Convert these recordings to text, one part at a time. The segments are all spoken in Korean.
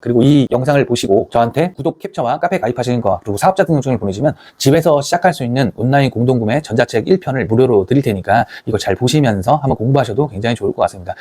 그리고 이 영상을 보시고 저한테 구독 캡처와 카페 가입하시는 거 그리고 사업자 등록증을 보내주면 집에서 시작할 수 있는 온라인 공동구매 전자책 1편을 무료로 드릴 테니까 이거 잘 보시면서 한번 공부하셔도 굉장히 좋을 것 같습니다.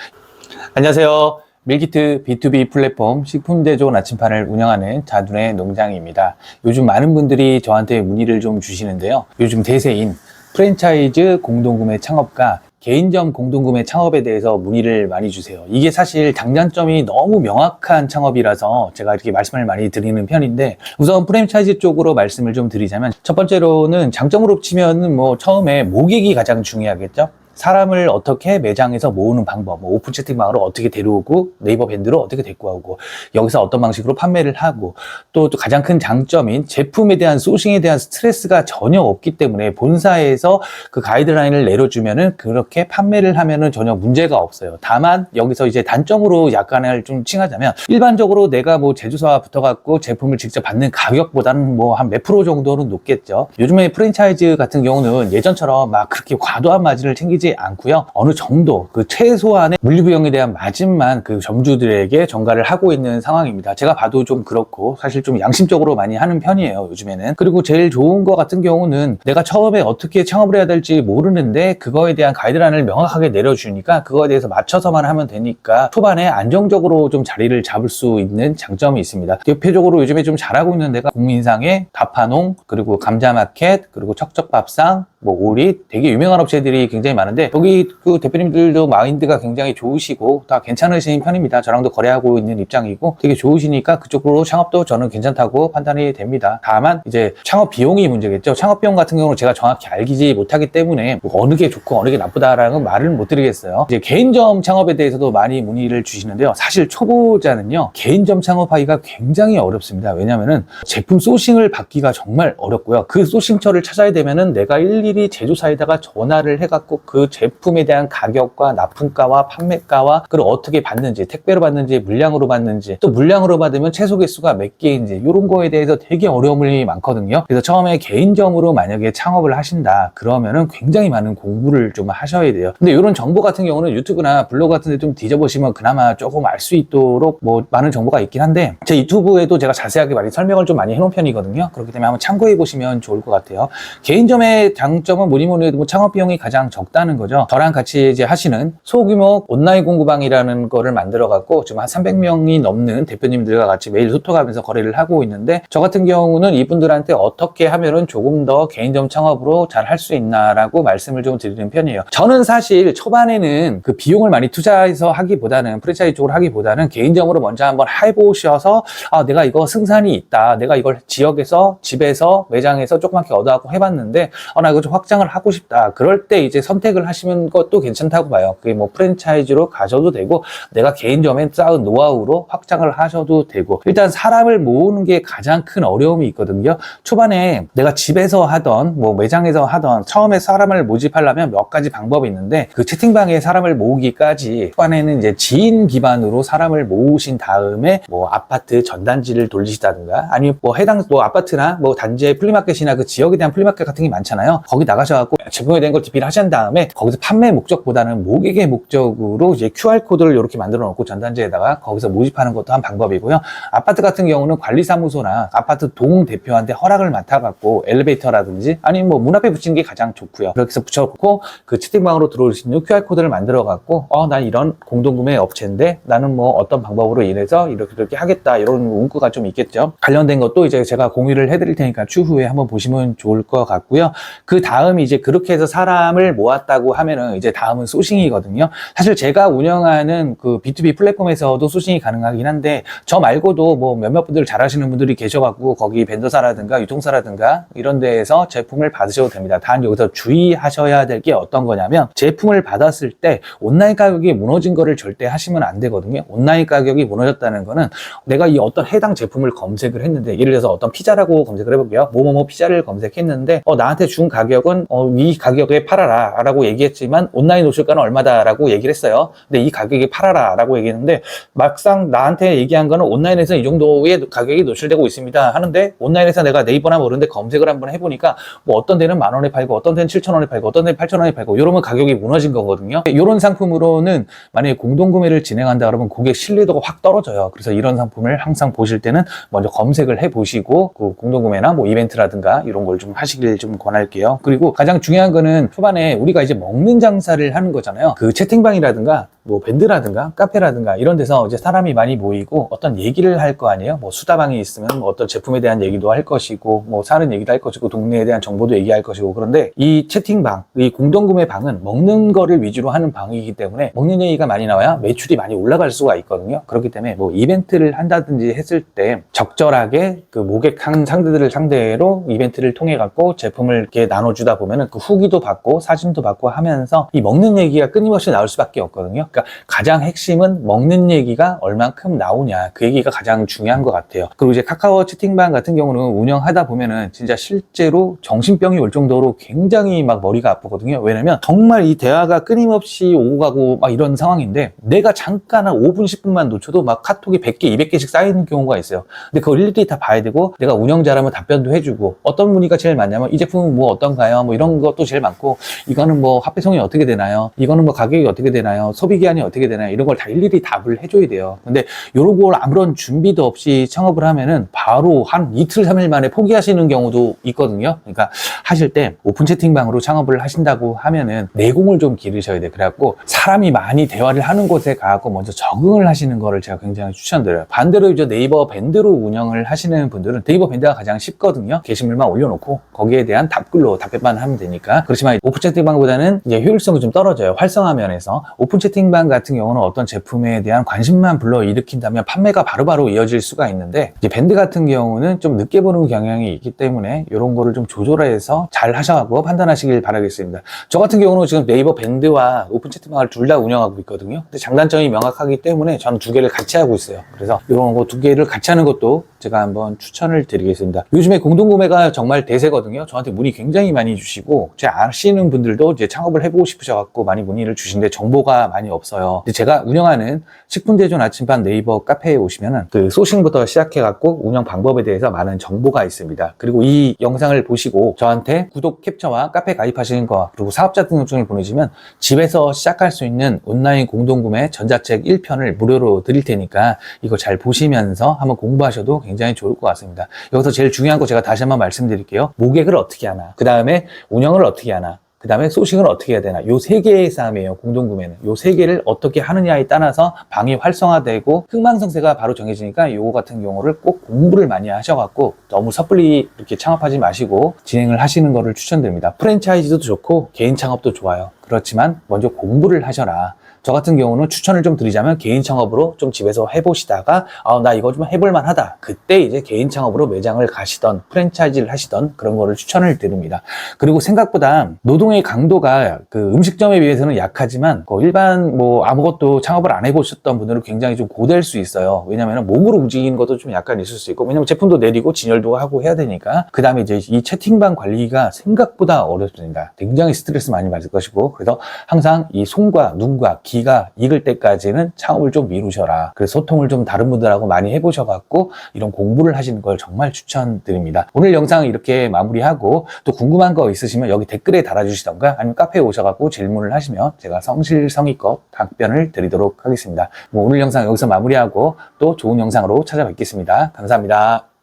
안녕하세요. 밀키트 B2B 플랫폼 식품대조 나침판을 운영하는 자둔의 농장입니다. 요즘 많은 분들이 저한테 문의를 좀 주시는데요. 요즘 대세인 프랜차이즈 공동구매 창업과 개인점 공동구매 창업에 대해서 문의를 많이 주세요. 이게 사실 장단점이 너무 명확한 창업이라서 제가 이렇게 말씀을 많이 드리는 편인데 우선 프랜차이즈 쪽으로 말씀을 좀 드리자면 첫 번째로는 장점으로 치면은 뭐 처음에 모객이 가장 중요하겠죠. 사람을 어떻게 매장에서 모으는 방법, 뭐 오픈 채팅방으로 어떻게 데려오고 네이버 밴드로 어떻게 데리고 오고 여기서 어떤 방식으로 판매를 하고 또, 또 가장 큰 장점인 제품에 대한 소싱에 대한 스트레스가 전혀 없기 때문에 본사에서 그 가이드라인을 내려주면은 그렇게 판매를 하면은 전혀 문제가 없어요. 다만 여기서 이제 단점으로 약간을 좀 칭하자면 일반적으로 내가 뭐 제조사와 붙어갖고 제품을 직접 받는 가격보다는 뭐 한 몇 프로 정도는 높겠죠. 요즘에 프랜차이즈 같은 경우는 예전처럼 막 그렇게 과도한 마진을 챙기지 않고요. 어느 정도 그 최소한의 물류비용에 대한 마진만 그 점주들에게 전가를 하고 있는 상황입니다. 제가 봐도 좀 그렇고 사실 좀 양심적으로 많이 하는 편이에요. 요즘에는. 그리고 제일 좋은 거 같은 경우는 내가 처음에 어떻게 창업을 해야 될지 모르는데 그거에 대한 가이드라인을 명확하게 내려주니까 그거에 대해서 맞춰서만 하면 되니까 초반에 안정적으로 좀 자리를 잡을 수 있는 장점이 있습니다. 대표적으로 요즘에 좀 잘하고 있는 데가 국민상의 다파농 그리고 감자마켓 그리고 척척밥상 뭐 오리 되게 유명한 업체들이 굉장히 많은데 여기 그 대표님들도 마인드가 굉장히 좋으시고 다 괜찮으신 편입니다. 저랑도 거래하고 있는 입장이고 되게 좋으시니까 그쪽으로 창업도 저는 괜찮다고 판단이 됩니다. 다만 이제 창업 비용이 문제겠죠. 창업 비용 같은 경우는 제가 정확히 알기지 못하기 때문에 뭐 어느 게 좋고 어느 게 나쁘다라는 말을 못 드리겠어요. 이제 개인점 창업에 대해서도 많이 문의를 주시는데요. 사실 초보자는요 개인점 창업하기가 굉장히 어렵습니다. 왜냐면은 제품 소싱을 받기가 정말 어렵고요. 그 소싱처를 찾아야 되면은 내가 일일이 제조사에다가 전화를 해갖고 그 제품에 대한 가격과 납품가와 판매가와 그리고 어떻게 받는지 택배로 받는지 물량으로 받는지 또 물량으로 받으면 최소 개수가 몇 개인지 이런 거에 대해서 되게 어려움이 많거든요. 그래서 처음에 개인점으로 만약에 창업을 하신다 그러면은 굉장히 많은 공부를 좀 하셔야 돼요. 근데 이런 정보 같은 경우는 유튜브나 블로그 같은 데 좀 뒤져보시면 그나마 조금 알 수 있도록 뭐 많은 정보가 있긴 한데 제 유튜브에도 제가 자세하게 많이 설명을 좀 많이 해놓은 편이거든요. 그렇기 때문에 한번 참고해 보시면 좋을 것 같아요. 개인점의 장 점은 뭐니 뭐니 해도 뭐 창업 비용이 가장 적다는 거죠. 저랑 같이 이제 하시는 소규모 온라인 공구방이라는 거를 만들어 갖고 지금 한 300명이 넘는 대표님들과 같이 매일 소통하면서 거래를 하고 있는데 저 같은 경우는 이분들한테 어떻게 하면은 조금 더 개인점 창업으로 잘 할 수 있나라고 말씀을 좀 드리는 편이에요. 저는 사실 초반에는 그 비용을 많이 투자해서 하기보다는 프랜차이즈 쪽으로 하기보다는 개인점으로 먼저 한번 해보셔서 아 내가 이거 승산이 있다. 내가 이걸 지역에서 집에서 매장에서 조그맣게 얻어갖고 해봤는데 어, 나 이거 좀 확장을 하고 싶다. 그럴 때 이제 선택을 하시는 것도 괜찮다고 봐요. 그게 뭐 프랜차이즈로 가셔도 되고 내가 개인점에 쌓은 노하우로 확장을 하셔도 되고 일단 사람을 모으는 게 가장 큰 어려움이 있거든요. 초반에 내가 집에서 하던 뭐 매장에서 하던 처음에 사람을 모집하려면 몇 가지 방법이 있는데 그 채팅방에 사람을 모으기까지 초반에는 이제 지인 기반으로 사람을 모으신 다음에 뭐 아파트 전단지를 돌리시다든가 아니면 뭐 해당 뭐 아파트나 뭐 단지의 플리마켓이나 그 지역에 대한 플리마켓 같은 게 많잖아요. 거기 나가셔갖고 제품에 대한 걸 DP를 하신 다음에 거기서 판매 목적보다는 모객의 목적으로 이제 QR 코드를 이렇게 만들어 놓고 전단지에다가 거기서 모집하는 것도 한 방법이고요. 아파트 같은 경우는 관리사무소나 아파트 동 대표한테 허락을 맡아갖고 엘리베이터라든지 아니면 뭐 문 앞에 붙이는 게 가장 좋고요. 그렇게 해서 붙여놓고 그 채팅방으로 들어올 수 있는 QR 코드를 만들어갖고 어, 난 이런 공동구매 업체인데 나는 뭐 어떤 방법으로 인해서 이렇게 이렇게 하겠다 이런 문구가 좀 있겠죠. 관련된 것도 이제 제가 공유를 해드릴 테니까 추후에 한번 보시면 좋을 것 같고요. 그 다음이 이제 그렇게 해서 사람을 모았다고 하면은 이제 다음은 소싱이거든요. 사실 제가 운영하는 그 B2B 플랫폼에서도 소싱이 가능하긴 한데 저 말고도 뭐 몇몇 분들 잘하시는 분들이 계셔갖고 거기 벤더사라든가 유통사라든가 이런 데에서 제품을 받으셔도 됩니다. 단 여기서 주의하셔야 될 게 어떤 거냐면 제품을 받았을 때 온라인 가격이 무너진 거를 절대 하시면 안 되거든요. 온라인 가격이 무너졌다는 거는 내가 이 어떤 해당 제품을 검색을 했는데 예를 들어서 어떤 피자라고 검색을 해볼게요. 뭐뭐뭐 피자를 검색했는데 어, 나한테 준 가격 가격은 어, 이 가격에 팔아라 라고 얘기했지만 온라인 노출가는 얼마다 라고 얘기를 했어요. 근데 이 가격에 팔아라 라고 얘기했는데 막상 나한테 얘기한 거는 온라인에서 이 정도의 가격이 노출되고 있습니다 하는데 온라인에서 내가 네이버나 모르는데 검색을 한번 해보니까 뭐 어떤 데는 만 원에 팔고 어떤 데는 7천 원에 팔고 어떤 데는 8천 원에 팔고 이러면 가격이 무너진 거거든요. 이런 상품으로는 만약에 공동구매를 진행한다 그러면 고객 신뢰도가 확 떨어져요. 그래서 이런 상품을 항상 보실 때는 먼저 검색을 해보시고 그 공동구매나 뭐 이벤트라든가 이런 걸 좀 하시길 좀 권할게요. 그리고 가장 중요한 거는 초반에 우리가 이제 먹는 장사를 하는 거잖아요. 그 채팅방이라든가 뭐 밴드라든가 카페라든가 이런 데서 이제 사람이 많이 모이고 어떤 얘기를 할 거 아니에요. 뭐 수다방이 있으면 뭐 어떤 제품에 대한 얘기도 할 것이고 뭐 사는 얘기도 할 것이고 동네에 대한 정보도 얘기할 것이고 그런데 이 채팅방, 이 공동구매 방은 먹는 거를 위주로 하는 방이기 때문에 먹는 얘기가 많이 나와야 매출이 많이 올라갈 수가 있거든요. 그렇기 때문에 뭐 이벤트를 한다든지 했을 때 적절하게 그 모객 한 상대들을 상대로 이벤트를 통해 갖고 제품을 이렇게 나눠 주다 보면은 그 후기도 받고 사진도 받고 하면서 이 먹는 얘기가 끊임없이 나올 수밖에 없거든요. 그러니까 가장 핵심은 먹는 얘기가 얼만큼 나오냐 그 얘기가 가장 중요한 것 같아요. 그리고 이제 카카오 채팅방 같은 경우는 운영하다 보면은 진짜 실제로 정신병이 올 정도로 굉장히 막 머리가 아프거든요. 왜냐면 정말 이 대화가 끊임없이 오고 가고 막 이런 상황인데 내가 잠깐 한 5분 10분만 놓쳐도 막 카톡이 100개 200개씩 쌓이는 경우가 있어요. 근데 그걸 일일이 다 봐야 되고 내가 운영 잘하면 답변도 해주고 어떤 문의가 제일 많냐면 이 제품은 뭐 어떤가요? 뭐 이런 것도 제일 많고 이거는 뭐 화폐성이 어떻게 되나요? 이거는 뭐 가격이 어떻게 되나요? 소비 기한이 어떻게 되나요? 이런 걸 다 일일이 답을 해줘야 돼요. 근데 요런 걸 아무런 준비도 없이 창업을 하면은 바로 한 이틀, 삼일 만에 포기하시는 경우도 있거든요. 그러니까 하실 때 오픈 채팅방으로 창업을 하신다고 하면은 내공을 좀 기르셔야 돼요. 그래갖고 사람이 많이 대화를 하는 곳에 가고 먼저 적응을 하시는 거를 제가 굉장히 추천드려요. 반대로 이제 네이버 밴드로 운영을 하시는 분들은 네이버 밴드가 가장 쉽거든요. 게시물만 올려놓고 거기에 대한 답글로 답 변만 하면 되니까. 그렇지만 오픈 채팅방보다는 이제 효율성이 좀 떨어져요. 활성화 면에서. 오픈 채팅방 같은 경우는 어떤 제품에 대한 관심만 불러 일으킨다면 판매가 바로 바로 이어질 수가 있는데 이제 밴드 같은 경우는 좀 늦게 보는 경향이 있기 때문에 이런 거를 좀 조절해서 잘 하셔가고 판단하시길 바라겠습니다. 저 같은 경우는 지금 네이버 밴드와 오픈 채팅방을 둘 다 운영하고 있거든요. 근데 장단점이 명확하기 때문에 저는 두 개를 같이 하고 있어요. 그래서 이런 거 두 개를 같이 하는 것도 제가 한번 추천을 드리겠습니다. 요즘에 공동구매가 정말 대세거든요. 저한테 문의 굉장히 많이 주시고 제 아시는 분들도 이제 창업을 해보고 싶으셔갖고 많이 문의를 주시는데 정보가 많이 없어요. 제가 운영하는 식품대전 아침반 네이버 카페에 오시면은 그 소싱부터 시작해갖고 운영 방법에 대해서 많은 정보가 있습니다. 그리고 이 영상을 보시고 저한테 구독 캡처와 카페 가입하시는 거 그리고 사업자 등록증을 보내주면 집에서 시작할 수 있는 온라인 공동구매 전자책 1편을 무료로 드릴 테니까 이거 잘 보시면서 한번 공부하셔도 굉장히 좋을 것 같습니다. 여기서 제일 중요한 거 제가 다시 한번 말씀드릴게요. 모객을 어떻게 하나, 그 다음에 운영을 어떻게 하나, 그 다음에 소싱을 어떻게 해야 되나. 요 세 개의 싸움이에요. 공동구매는. 요 세 개를 어떻게 하느냐에 따라서 방이 활성화되고 흥망성쇠가 바로 정해지니까 요거 같은 경우를 꼭 공부를 많이 하셔갖고 너무 섣불리 이렇게 창업하지 마시고 진행을 하시는 거를 추천드립니다. 프랜차이즈도 좋고 개인 창업도 좋아요. 그렇지만 먼저 공부를 하셔라. 저 같은 경우는 추천을 좀 드리자면 개인 창업으로 좀 집에서 해보시다가 아, 나 이거 좀 해볼만 하다. 그때 이제 개인 창업으로 매장을 가시던 프랜차이즈를 하시던 그런 거를 추천을 드립니다. 그리고 생각보다 노동의 강도가 그 음식점에 비해서는 약하지만 그 일반 뭐 아무것도 창업을 안 해보셨던 분들은 굉장히 좀 고될 수 있어요. 왜냐면 몸으로 움직이는 것도 좀 약간 있을 수 있고 왜냐면 제품도 내리고 진열도 하고 해야 되니까 그 다음에 이제 이 채팅방 관리가 생각보다 어렵습니다. 굉장히 스트레스 많이 받을 것이고 그래서 항상 이 손과 눈과 귀가 익을 때까지는 창업을 좀 미루셔라. 그래서 소통을 좀 다른 분들하고 많이 해보셔갖고 이런 공부를 하시는 걸 정말 추천드립니다. 오늘 영상 이렇게 마무리하고 또 궁금한 거 있으시면 여기 댓글에 달아주시던가 아니면 카페에 오셔갖고 질문을 하시면 제가 성실성의껏 답변을 드리도록 하겠습니다. 뭐 오늘 영상 여기서 마무리하고 또 좋은 영상으로 찾아뵙겠습니다. 감사합니다.